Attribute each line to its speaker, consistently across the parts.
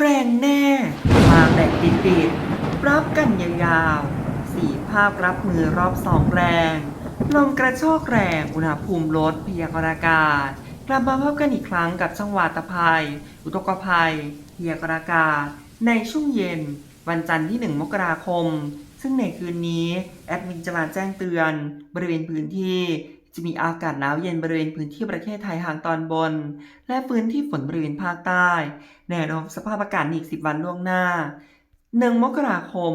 Speaker 1: แรงแน่ มาแดดติดๆรับกันยาวๆสีภาพรับมือรอบสองแรง ลมกระโชกแรง อุณหภูมิลดพยากรณ์อากาศ กลับมาพบกันอีกครั้งกับช่องวาตภัย อุทกภัยพยากรณ์อากาศ ในช่วงเย็น วันจันทร์ที่ 1 มกราคม ซึ่งในคืนนี้ แอดมินจะมาแจ้งเตือน บริเวณพื้นที่ จะมีอากาศหนาวเย็นบริเวณพื้นที่ประเทศไทยทางตอนบน และพื้นที่ฝนบริเวณภาคใต้แนวโน้มสภาพอากาศอีก 10 วันล่วงหน้า 1 มกราคม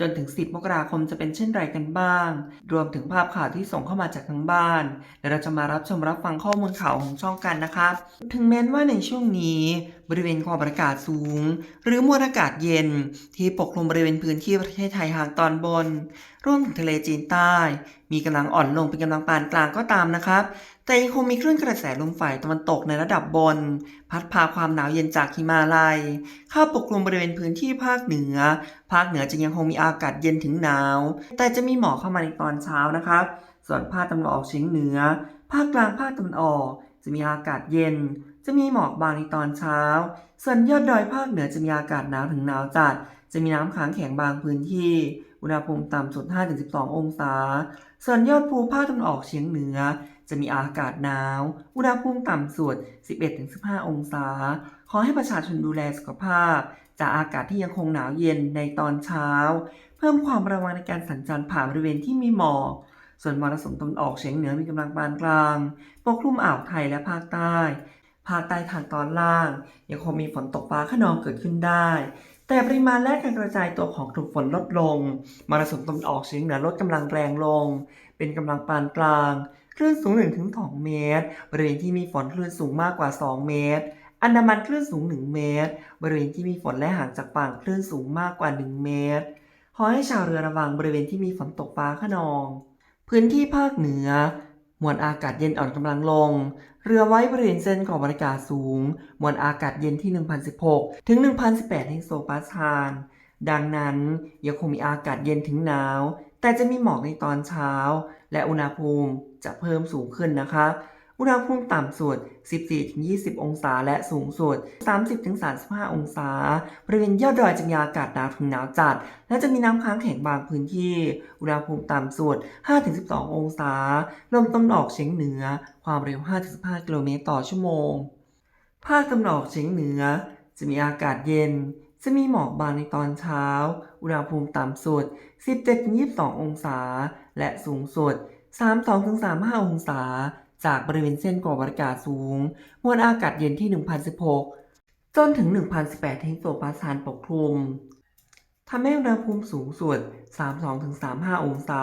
Speaker 1: จนถึง 10 มกราคมจะเป็นเช่นไรกันบ้าง รวมถึงภาพข่าวที่ส่งเข้ามาจากทางบ้านเดี๋ยวเราจะมารับชมรับฟังข้อมูลข่าวของช่องกันนะครับถึงแม้ว่าในช่วงนี้ บริเวณความอากาศสูง หรือมวลอากาศเย็น ที่ปกคลุมบริเวณพื้นที่ประเทศไทยทางตอนบนรวมถึงทะเลจีนใต้ มีกำลังอ่อนลงเป็นกำลังปานกลางก็ตามนะครับ แต่ยังคงมีคลื่นกระแสลมฝ่ายตะวันตกในระดับบน พัดพาความหนาวเย็นจากหิมาลัย เข้าปกคลุมบริเวณพื้นที่ภาคเหนือ ภาคเหนือจะยังคงมีอากาศเย็นถึงหนาว แต่จะมีหมอกเข้ามาในตอนเช้านะครับ ส่วนภาคตะวันออกเฉียงเหนือ ภาคกลางภาคตะวันออก จะมีอากาศเย็น จะมีหมอกบางในตอนเช้า ส่วนยอดดอยภาคเหนือจะมีอากาศหนาวถึงหนาวจัด จะมีน้ำค้างแข็งบางพื้นที่ อุณหภูมิต่ำสุด 5-12 องศา ส่วนยอดภูภาคตะวันออกเฉียงเหนือ จะมีอากาศหนาว อุณหภูมิต่ำสุด 11-15 องศา ขอให้ประชาชนดูแลสุขภาพ จากอากาศที่ยังคงหนาวเย็นในตอนเช้า เพิ่มความระวังในการสัญจรผ่านบริเวณที่มีหมอกส่วนมรสุมตะวันออกเฉียงเหนือมีกำลังปานกลาง ปกคลุมอ่าวไทยและภาคใต้ ภาคใต้ทางตอนล่าง ยังคงมีฝนตกฟ้าขนองเกิดขึ้นได้ แต่ปริมาณและการกระจายตัวของกลุ่มฝนลดลง มรสุมตะวันออกเฉียงเหนือลดกำลังแรงลง เป็นกำลังปานกลาง คลื่นสูง 1-2 เมตร บริเวณที่มีฝนคลื่นสูงมากกว่า 2 เมตร อันดามันคลื่นสูง 1 เมตร บริเวณที่มีฝนและห่างจากฝั่งคลื่นสูงมากกว่า 1 เมตร ขอให้ชาวเรือระวังบริเวณที่มีฝนตกฟ้าขนอง พื้นที่ภาคเหนือ มวลอากาศเย็นอ่อนกำลังลง เรือไว้บริเวณเส้นขอบบรรยากาศสูง มวลอากาศเย็นที่ 1,016 ถึง 1,018 เฮกโซปาสคาลดังนั้นยังคงมีอากาศเย็นถึงหนาว แต่จะมีหมอกในตอนเช้า และอุณหภูมิจะเพิ่มสูงขึ้นนะครับ อุณหภูมิต่ำสุด 14-20 องศา และสูงสุด 30-35 องศา บริเวณยอดดอยจะมีอากาศหนาวถึงหนาวจัด และจะมีน้ำค้างแข็งบางพื้นที่ อุณหภูมิต่ำสุด 5-12 องศา ลมตะวันออกเฉียงเหนือ ความเร็ว 5-15 กิโลเมตรต่อชั่วโมง ภาคตะวันออกเฉียงเหนือ จะมีอากาศเย็นจะมีหมอกบางในตอนเช้า อุณหภูมิต่ำสุด 17-22 องศา และสูงสุด 32-35 องศา จากบริเวณเส้นกรอบอากาศสูง มวลอากาศเย็นที่ 1,016 จนถึง 1,018เฮกโซปาสคาลปกคลุมทำให้อุณหภูมิสูงสุด 32-35 องศา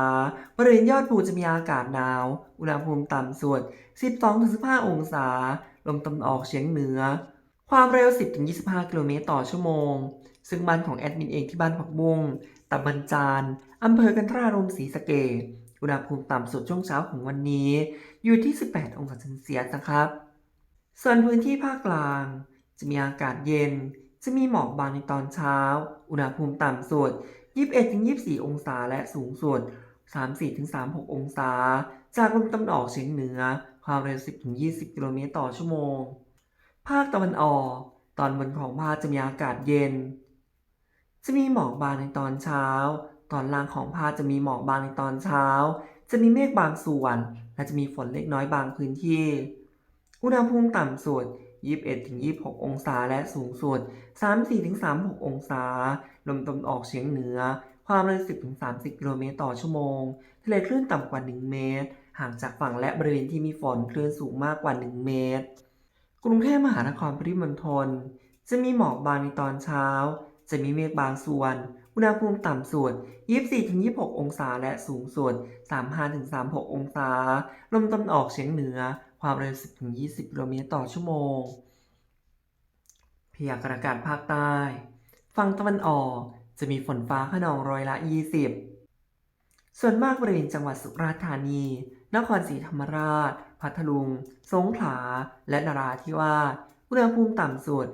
Speaker 1: บริเวณยอดภูจะมีอากาศหนาว อุณหภูมิต่ำสุด 12-15 องศา ลมตะวันออกเฉียงเหนือ ความเร็ว 10-25 กิโลเมตรต่อชั่วโมง ซึ่งบ้านของแอดมินเองที่บ้านผักบุ้งตำบลจาน อำเภอกันทรารมศรีสะเกษ อุณหภูมิต่ำสุดช่วงเช้าของวันนี้ อยู่ที่ 18 องศาเซนเซียสนะครับ ส่วนพื้นที่ภาคกลาง จะมีอากาศเย็น จะมีหมอกบางในตอนเช้า อุณหภูมิต่ำสุด 21-24 องศาและสูงสุด 34-36 องศา จากลมตะวันออกเฉียงเหนือ ความเร็ว 10-20 กิโลเมตรต่อชั่วโมง ภาคตะวันออก ตอนบนของภาคจะมีอากาศเย็น จะมีหมอกบางในตอนเช้า ตอนล่างของภาคจะมีหมอกบางในตอนเช้า จะมีเมฆบางส่วน และจะมีฝนเล็กน้อยบางพื้นที่ อุณหภูมิต่ำสุด 21-26 องศาและสูงสุด 34-36 องศา ลมตะวันออกเฉียงเหนือ ความเร็ว 10-30 กิโลเมตรต่อชั่วโมง ทะเลคลื่นต่ำกว่า 1 เมตร ห่างจากฝั่งและบริเวณที่มีฝนคลื่นสูงมากกว่า 1 เมตร กรุงเทพมหานครปริมณฑลจะมีหมอกบางในตอนเช้า จะมีเมฆบางส่วน อุณหภูมิต่ำสุด 24-26 องศา และสูงสุด 35-36 องศา ลมตะวันออกเฉียงเหนือ ความเร็ว 10-20 กิโลเมตรต่อชั่วโมง พยากรณ์อากาศภาคใต้ ฝั่งตะวันออก จะมีฝนฟ้าขนองร้อยละ 20 ส่วนมากบริเวณจังหวัดสุราษฎร์ธานี นครศรีธรรมราช พัทลุง สงขลา และนราธิวาส อุณหภูมิต่ำสุด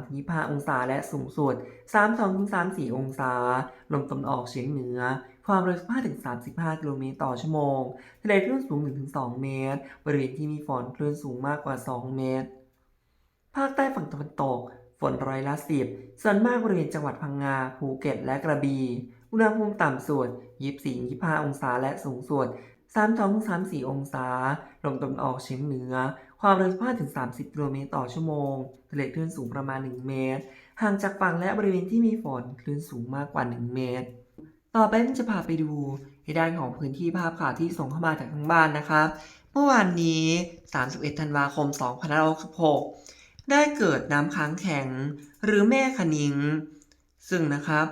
Speaker 1: 23-25 องศาและสูงสุด 32-34 องศา ลมตะวันออกเฉียงเหนือ ความเร็ว 15-35 กิโลเมตรต่อชั่วโมง ทะเลคลื่นสูง 1-2 เมตร บริเวณที่มีฝนคลื่นสูงมากกว่า 2 เมตร ภาคใต้ฝั่งตะวันตก ฝนร้อยละสิบส่วนมากบริเวณจังหวัดพังงา ภูเก็ต และกระบี่ อุณหภูมิต่ำสุด 24-25 องศาและสูงสุด 32-34 องศา ลมตะวันออกเฉียงเหนือ ความเร็ว 15-30 กิโลเมตรต่อชั่วโมง ทะเลคลื่นสูงประมาณ 1 เมตร ห่างจากฝั่งและบริเวณที่มีฝนคลื่นสูงมากกว่า 1 เมตร ต่อไปผมจะพาไปดูในด้านของพื้นที่ภาพข่าวที่ส่งเข้ามาจากทางบ้านนะครับ เมื่อวานนี้ 31 ธันวาคม 2566 ได้เกิดน้ำค้างแข็ง หรือแม่คะนิง ซึ่งนะครับ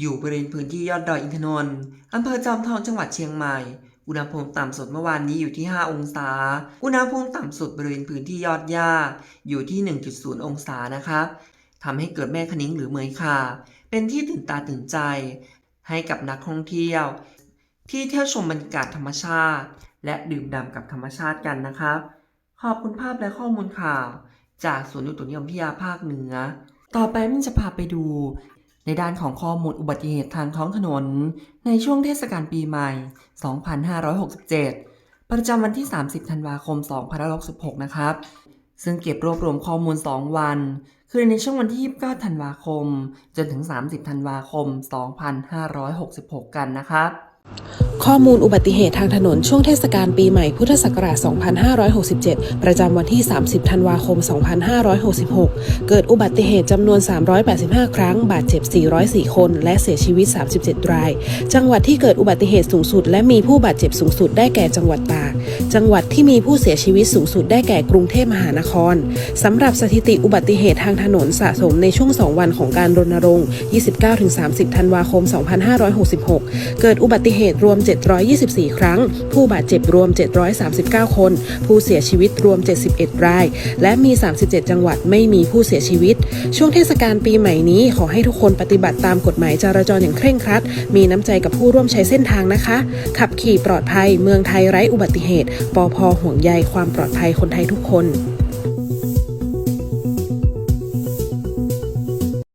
Speaker 1: อยู่บริเวณพื้นที่ยอดดอยอินทนนท์อำเภอจอมทองจังหวัดเชียงใหม่ อุณหภูมิต่ำสุดเมื่อวานนี้อยู่ที่ 5 องศา อุณหภูมิต่ำสุดบริเวณพื้นที่ยอดหญ้าอยู่ที่ 1.0 องศานะครับทำให้เกิดแม่คะนิ้งหรือเมยขาเป็นที่ตื่นตาตื่นใจ ให้กับนักท่องเที่ยว ที่เที่ยวชมบรรยากาศธรรมชาติ และดื่มด่ำกับธรรมชาติกันนะครับ ขอบคุณภาพและข้อมูลข่าว จากศูนอุตุนิยมวิทยาภาคเหนือ ต่อไปมันจะพาไปดู ในด้านของข้อมูลอุบัติเหตุทางท้องถนน ในช่วงเทศกาลปีใหม่ 2567 ประจำวันที่ 30 ธันวาคม 2566 นะครับ ซึ่งเก็บรวบรวมข้อมูล 2 วัน คือในช่วงวันที่ 29 ธันวาคม จนถึง 30 ธันวาคม 2566 กันนะครับ
Speaker 2: ข้อมูลอุบัติเหตุทางถนนช่วงเทศกาลปีใหม่พุทธศักราช 2567 ประจำวันที่ 30 ธันวาคม 2566 เกิดอุบัติเหตุจำนวน 385 ครั้ง บาดเจ็บ 404 คน และเสียชีวิต 37 ราย จังหวัดที่เกิดอุบัติเหตุสูงสุด และมีผู้บาดเจ็บสูงสุดได้แก่จังหวัดตาก จังหวัดที่มีผู้เสียชีวิตสูงสุดได้แก่กรุงเทพมหานครสำหรับสถิติอุบัติเหตุทางถนนสะสมในช่วง 2 วันของการรณรงค์ 29-30 ธันวาคม 2566 เกิดอุบัติเหตุรวม 724 ครั้ง ผู้บาดเจ็บรวม 739 คน ผู้เสียชีวิตรวม 71 ราย และมี 37 จังหวัดไม่มีผู้เสียชีวิต ช่วงเทศกาลปีใหม่นี้ขอให้ทุกคนปฏิบัติตามกฎหมายจราจรอย่างเคร่งครัด มีน้ำใจกับผู้ร่วมใช้เส้นทางนะคะ ขับขี่ปลอดภัย เมืองไทยไร้อุบัติเหตุปอพห่วงใยความปลอดภัยคนไทยทุกคน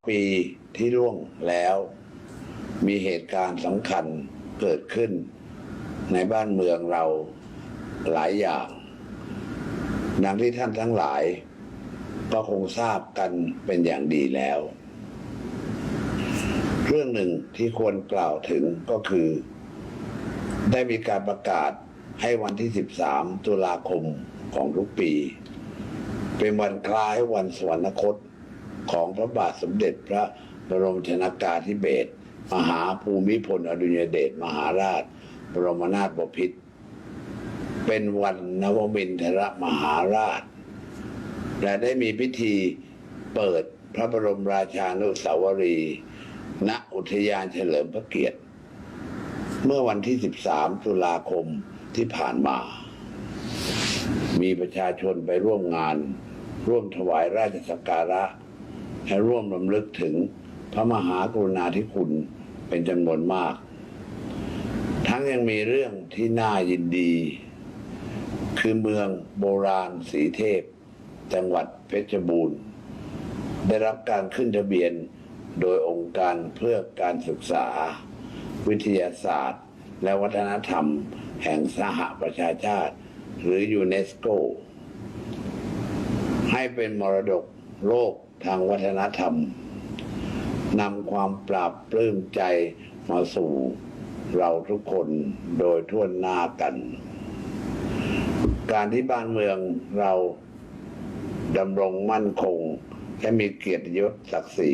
Speaker 3: ปีที่ล่วงแล้ว มีเหตุการณ์สำคัญเกิดขึ้น ในบ้านเมืองเราหลายอย่างดังที่ท่านทั้งหลาย ก็คงทราบกันเป็นอย่างดีแล้ว เรื่องหนึ่งที่ควรกล่าวถึงก็คือ ได้มีการประกาศ ให้วันที่ 13 ตุลาคมของทุกปี เป็นวันคล้ายวันสวรรคตของพระบาทสมเด็จพระบรมชนากาธิเบศรมหาภูมิพลอดุลยเดชมหาราช บรมนาถบพิตรเป็นวันนวมินทรมหาราช และได้มีพิธีเปิดพระบรมราชานุสาวรีย์ณอุทยานเฉลิมพระเกียรติ เมื่อวันที่ 13 ตุลาคม ที่ผ่านมา มีประชาชนไปร่วมงาน ร่วมถวายราชสักการะให้ร่วมรำลึกถึงพระมหากรุณาธิคุณเป็นจำนวนมาก ทั้งยังมีเรื่องที่น่ายินดี คือเมืองโบราณสีเทพ จังหวัดเพชรบูรณ์ ได้รับการขึ้นทะเบียนโดยองค์การเพื่อการศึกษา วิทยาศาสตร์ และวัฒนธรรม แห่งสหประชาชาติ หรือยูเนสโก ให้เป็นมรดกโลกทางวัฒนธรรมนำความปราบปลื้มใจมาสู่เราทุกคนโดยทั่วหน้ากัน การที่บ้านเมืองเราดำรงมั่นคง และมีเกียรติยศศักดิ์ศรี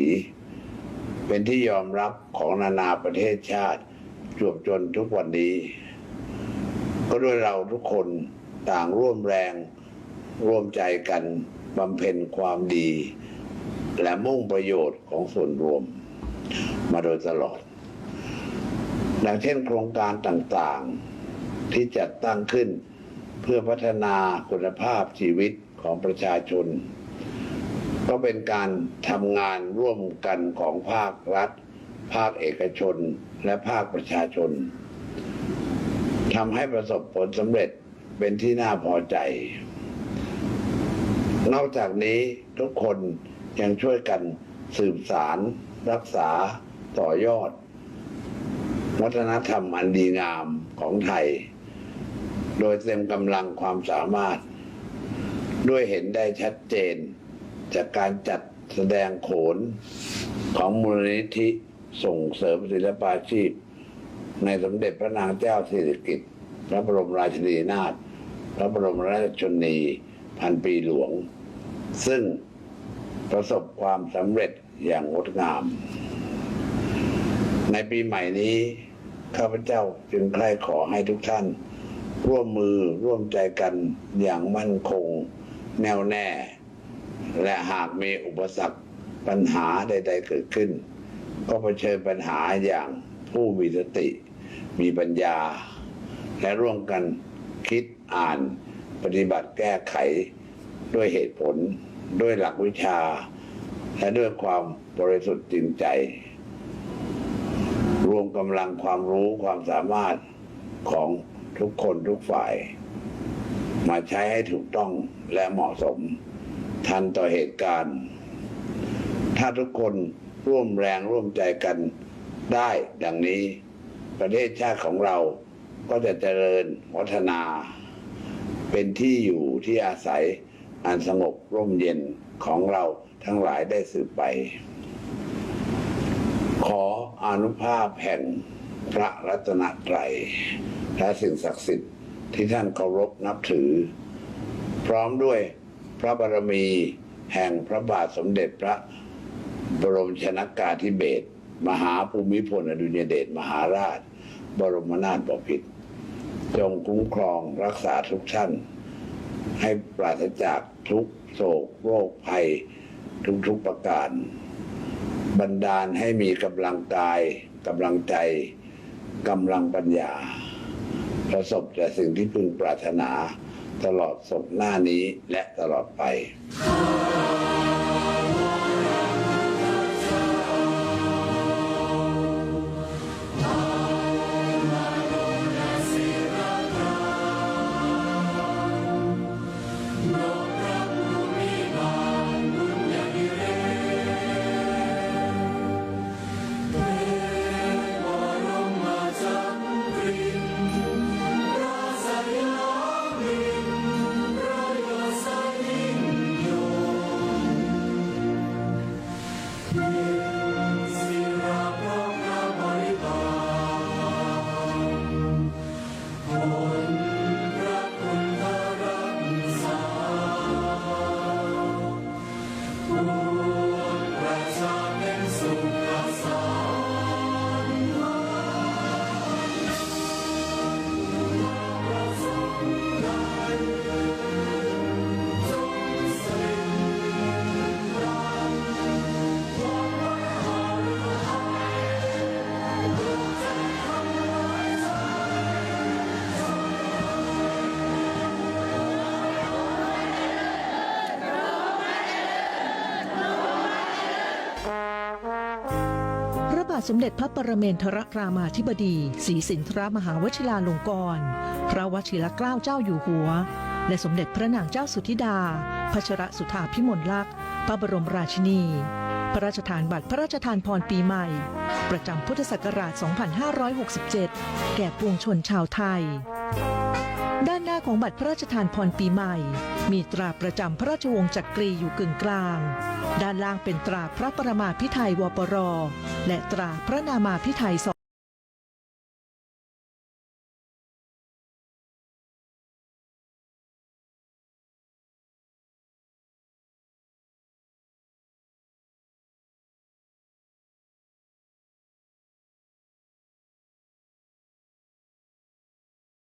Speaker 3: เป็นที่ยอมรับของนานาประเทศชาติจวบจนทุกวันนี้ ก็ด้วยเราทุกคนต่างร่วมแรงร่วมใจกันบำเพ็ญความดี และมุ่งประโยชน์ของส่วนรวมมาโดยตลอด ดังเช่นโครงการต่างๆที่จัดตั้งขึ้นเพื่อพัฒนาคุณภาพชีวิตของประชาชน ก็เป็นการทำงานร่วมกันของภาครัฐ ภาคเอกชน และภาคประชาชน ทำให้ประสบผลสำเร็จเป็นที่น่าพอใจ นอกจากนี้ทุกคนยังช่วยกันสืบสาร รักษาต่อยอด วัฒนธรรมอันดีงามของไทย โดยเต็มกำลังความสามารถ ด้วยเห็นได้ชัดเจน จากการจัดแสดงโขนของมูลนิธิส่งเสริมศิลปาชีพ ในสมเด็จพระนางเจ้าสิริกิติ์พระบรมราชินีนาถพระบรมราชชนีพันปีหลวง ซึ่งประสบความสำเร็จอย่างงดงาม ในปีใหม่นี้ข้าพเจ้าจึงใคร่ขอให้ทุกท่าน ร่วมมือร่วมใจกันอย่างมั่นคง แน่วแน่ และหากมีอุปสรรคปัญหาใด ๆ เกิดขึ้น ก็เผชิญปัญหาอย่างผู้มีสติ มีปัญญา และร่วมกันคิดอ่านปฏิบัติแก้ไขด้วยเหตุผล ด้วยหลักวิชา และด้วยความบริสุทธิ์จริงใจ รวมกำลังความรู้ความสามารถของทุกคนทุกฝ่าย มาใช้ให้ถูกต้องและเหมาะสม ทันต่อเหตุการณ์ ถ้าทุกคนร่วมแรงร่วมใจกันได้ดังนี้ ประเทศชาติของเราก็จะเจริญวัฒนา เป็นที่อยู่ที่อาศัยอันสงบร่มเย็นของเราทั้งหลายได้สืบไป ขออนุภาพแห่งพระรัตนตรัยและสิ่งศักดิ์สิทธิ์ที่ท่านเคารพนับถือ พร้อมด้วยพระบารมีแห่งพระบาทสมเด็จพระบรมชนากาธิเบศรมหาภูมิพลอดุลยเดชมหาราช บรมนาถบพิตรจงคุ้มครองรักษาทุกท่าน ให้ปราศจากทุกโศกโรคภัยทุกๆประการ บันดาลให้มีกำลังกายกำลังใจกำลังปัญญา ประสบแต่สิ่งที่พึงปรารถนาตลอดศพหน้านี้และตลอดไป
Speaker 4: พระบาทสมเด็จพระปรเมนทรรามาธิบดีศรีสินทรมหาวชิราลงกรณพระวชิรเกล้าเจ้าอยู่หัว และสมเด็จพระนางเจ้าสุธิดาพัชรสุธาพิมลลักษณ์พระบรมราชินี พระราชทานบัตรพระราชทานพรปีใหม่ ประจำพุทธศักราช 2567 แก่ปวงชนชาวไทย ด้านหน้าของบัตรพระราชทานพรปีใหม่ มีตราประจำพระราชวงศ์จักรีอยู่กึ่งกลาง ด้านล่างเป็นตราพระประมาพิไทยวปร และตราพระนามาพิไทยส